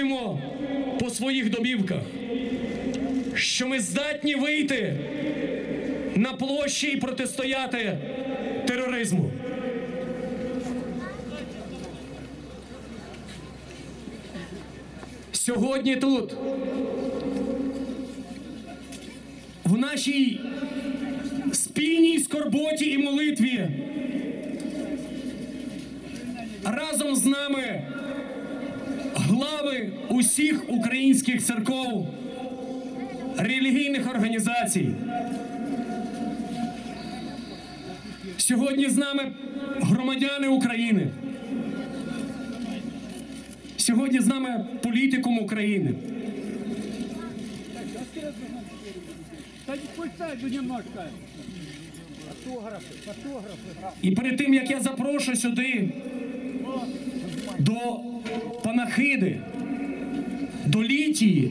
дякуємо по своїх домівках, що ми здатні вийти на площі і протистояти тероризму. Сьогодні тут, в нашій спільній скорботі і молитві, разом з нами усіх українських церков, релігійних організацій. Сьогодні з нами громадяни України. Сьогодні з нами політикум України. Да не пускай бы немножко. Фотографы, фотографы. І перед тим як я запрошу сюди до панахиди, до літії,